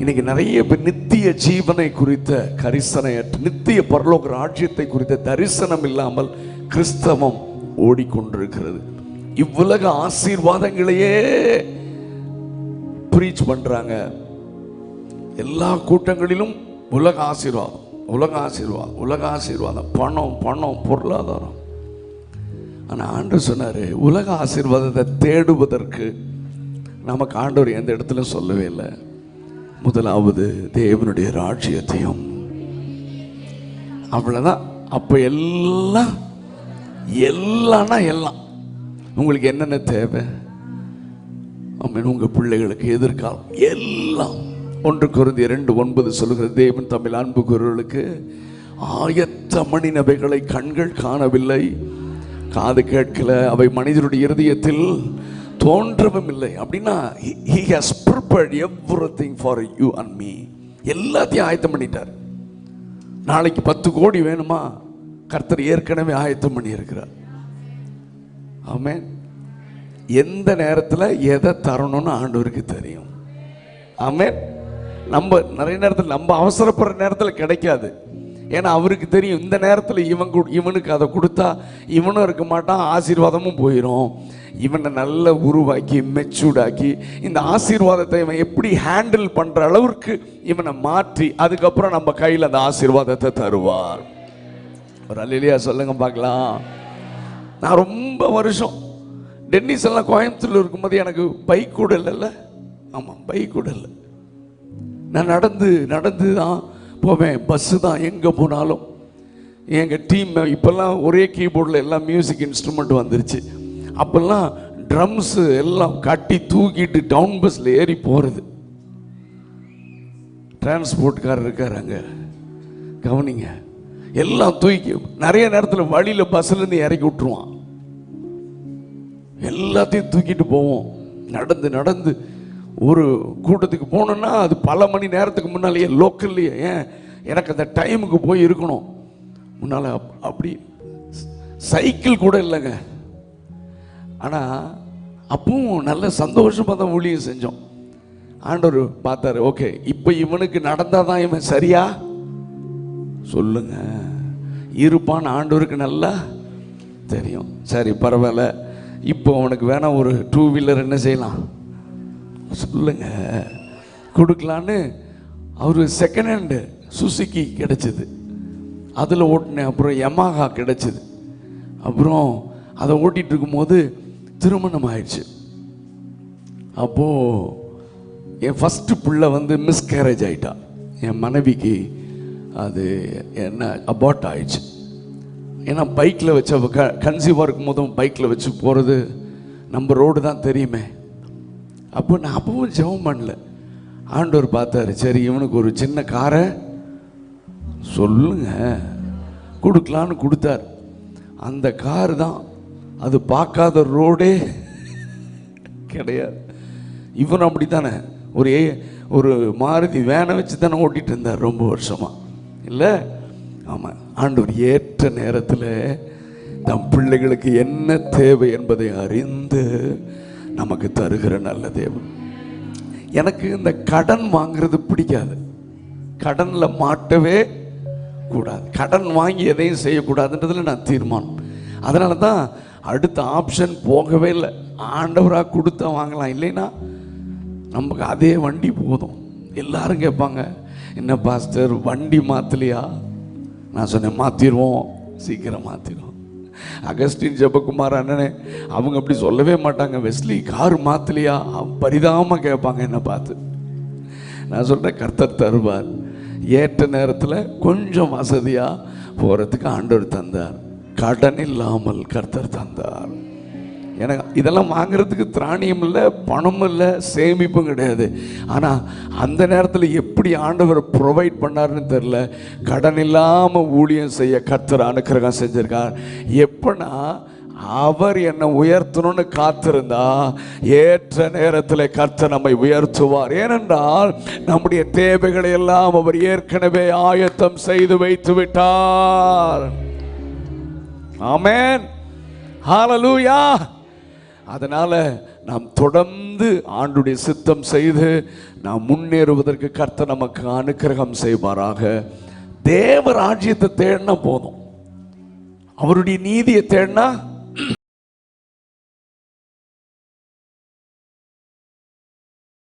இன்னைக்கு நிறைய பேர் நித்திய ஜீவனை குறித்த கரிசனையற்ற நித்திய பரலோக ராஜ்யத்தை குறித்த தரிசனம் இல்லாமல் கிறிஸ்தவம் ஓடிக்கொண்டிருக்கிறது. இவ்வுலக ஆசீர்வாதங்களையே ப்ரீச் பண்றாங்க. எல்லா கூட்டங்களிலும் உலக ஆசீர்வாதம் உலக ஆசீர்வாதம் உலக ஆசீர்வாதம் பணம் பணம் பொருளாதாரம். ஆனால் ஆண்டு சொன்னார் உலக ஆசீர்வாதத்தை தேடுவதற்கு நமக்கு ஆண்டவர் எந்த இடத்துல சொல்லவே இல்லை. முதலாவது தேவனுடைய ராஜ்யத்தையும். அவ்வளோதான் அப்போ எல்லாம் எல்லாம்னா எல்லாம். உங்களுக்கு என்னென்ன தேவை? ஆமென் உங்கள் பிள்ளைகளுக்கு எதிர்காலம். எல்லாம். ஒன்று குறைந்து இரண்டு ஒன்பது சொல்கிற தேவன் தமிழ் அன்பு குரலுக்கு ஆயத்த மணினவைகளை கண்கள் காணவில்லை. காது கேட்கல. அவை மனிதனுடைய இருதயத்தில் தோன்றவும் இல்லை அப்படின்னா he has prepared everything for you and me எல்லாத்தையும் ஆயத்தம் பண்ணிட்டார். நாளைக்கு பத்து கோடி வேணுமா? கர்த்தர் ஏற்கனவே ஆயத்தம் பண்ணியிருக்கிறார். இருக்கிறார் எந்த நேரத்தில் எதை தரணும்னு ஆண்டவருக்கு தெரியும். ஆமென். நம்ம நிறைய நேரத்தில் நம்ம அவசரப்படுற நேரத்தில் கிடைக்காது. ஏன்னா அவருக்கு தெரியும் இந்த நேரத்தில் இவன் இவனுக்கு அதை கொடுத்தா இவனும் இருக்க மாட்டான் ஆசீர்வாதமும் போயிடும் இவனை நல்ல உருவாக்கி மெச்சூர்டாக்கி இந்த ஆசீர்வாதத்தை இவன் எப்படி ஹேண்டில் பண்ணுற அளவுக்கு இவனை மாற்றி அதுக்கப்புறம் நம்ம கையில் அந்த ஆசீர்வாதத்தை தருவார். ஒரு அல்லையா சொல்லுங்க பார்க்கலாம். நான் ரொம்ப வருஷம் டென்னிஸ் எல்லாம் கோயம்புத்தூர்ல இருக்கும்போது எனக்கு பைக் கூட இல்லைல்ல? ஆமாம் பைக் கூட இல்லை. நான் நடந்து நடந்து தான் போவேன் பஸ்ஸு தான் எங்கே போனாலும். எங்கள் டீம் இப்போல்லாம் ஒரே கீபோர்டில் எல்லாம் மியூசிக் இன்ஸ்ட்ருமெண்ட் வந்துருச்சு. அப்போல்லாம் ட்ரம்ஸு எல்லாம் கட்டி தூக்கிட்டு டவுன் பஸ்ஸில் ஏறி போகிறது டிரான்ஸ்போர்ட்காரர் இருக்கார் அங்கே. கவனிங்க. எல்லாம் தூக்கி நிறைய நேரத்தில் வழியில் பஸ்ஸுலேருந்து இறக்கி விட்ருவான் எல்லாத்தையும் தூக்கிட்டு போவோம். நடந்து நடந்து ஒரு கூட்டத்துக்கு போகணுன்னா அது பல மணி நேரத்துக்கு முன்னாலேயே லோக்கல்லையே ஏன்? எனக்கு அந்த டைமுக்கு போய் இருக்கணும். முன்னால் அப்- அப்படி சைக்கிள் கூட இல்லைங்க. ஆனால் அப்பவும் நல்ல சந்தோஷமாக தான் ஊழியம் செஞ்சோம். ஆண்டவர் பார்த்தாரு ஓகே இப்போ இவனுக்கு நடந்தால் தான் இவன் சரியா? சொல்லுங்க. இருப்பான் ஆண்டவருக்கு நல்லா தெரியும். சரி பரவாயில்ல. இப்போ அவனுக்கு வேணால் ஒரு டூ வீலர் என்ன செய்யலாம்? சொல்லுங்க. கொடுக்கலான்னு அவர் செகண்ட் ஹேண்டு சுசுக்கி கிடச்சிது. அதில் ஓட்டினேன் அப்புறம் யமாகா கிடச்சிது. அப்புறம் அதை ஓட்டிகிட்டு இருக்கும்போது திருமணம் ஆயிடுச்சு அப்போது என் ஃபஸ்ட்டு பிள்ளை வந்து மிஸ்கேரேஜ் ஆகிட்டா என் மனைவிக்கு அது என்ன அபார்ட் ஆயிடுச்சு. ஏன்னா பைக்கில் வச்ச க கன்சீவாக இருக்கும் போதும் பைக்கில் வச்சு போகிறது நம்ம ரோடு தான் தெரியுமே. அப்போ நான் அப்பவும் ஜெபம் பண்ணல. ஆண்டவர் பார்த்தாரு சரி இவனுக்கு ஒரு சின்ன காரை சொல்லுங்க. கொடுக்கலான்னு கொடுத்தார். அந்த கார் தான் அது பார்க்காத ரோடே கிடையாது. இவன் அப்படி தானே ஒரு ஏ- ஒரு மாருதி வேனை வச்சு தானே ஓட்டிகிட்டு இருந்தார் ரொம்ப வருஷமாக இல்லை? ஆமாம் ஆண்டவர் ஏற்ற நேரத்தில் தம் பிள்ளைகளுக்கு என்ன தேவை என்பதை அறிந்து நமக்கு தருகிற நல்ல தேவன். எனக்கு இந்த கடன் வாங்குறது பிடிக்காது. கடனில் மாட்டவே கூடாது. கடன் வாங்கி எதையும் செய்யக்கூடாதுன்றதில் நான் தீர்மானம். அதனால தான் அடுத்த ஆப்ஷன் போகவே இல்லை. ஆண்டவராக கொடுத்தா வாங்கலாம். இல்லைன்னா நமக்கு அதே வண்டி போதும். எல்லாரும் கேட்பாங்க என்ன பாஸ்டர் வண்டி மாற்றலையா நான் சொன்னேன் மாற்றிடுவோம் சீக்கிரம் மாற்றிடுவோம் அகஸ்டின் ஜெபகுமார் அண்ணனே அவங்க அப்படி சொல்லவே மாட்டாங்க. வெஸ்லி கார் மாற்றலையா பரிதாபமாக கேட்பாங்க என்ன பார்த்து. நான் சொல்கிறேன் கர்த்தர் தருவார். ஏற்ற நேரத்தில் கொஞ்சம் வசதியாக போகிறதுக்கு ஆண்டவர் தந்தார். கடன் இல்லாமல் கர்த்தர் தந்தார். எனக்கு இதெல்லாம் வாங்குறதுக்கு திராணியம் இல்லை பணமும் இல்லை சேமிப்பும் கிடையாது. ஆனால் அந்த நேரத்தில் எப்படி ஆண்டவர் ப்ரொவைட் பண்ணாருன்னு தெரில கடன் இல்லாமல் ஊழியம் செய்ய கத்தர் அனுக்கிரகம் செஞ்சிருக்கார். எப்படின்னா அவர் என்னை உயர்த்தணும்னு காத்திருந்தா ஏற்ற நேரத்தில் கர்த்தர் நம்மை உயர்த்துவார். ஏனென்றால் நம்முடைய தேவைகளை எல்லாம் அவர் ஏற்கனவே ஆயத்தம் செய்து வைத்து விட்டார். ஆமேன். ஹalleluya. அதனால் நாம் தொடர்ந்து ஆண்டுடைய சித்தம் செய்து நாம் முன்னேறுவதற்கு கர்த்த நமக்கு அனுக்கிரகம் செய்வாராக. தேவ ராஜ்யத்தை தேடினா போதும். அவருடைய நீதியை தேடினா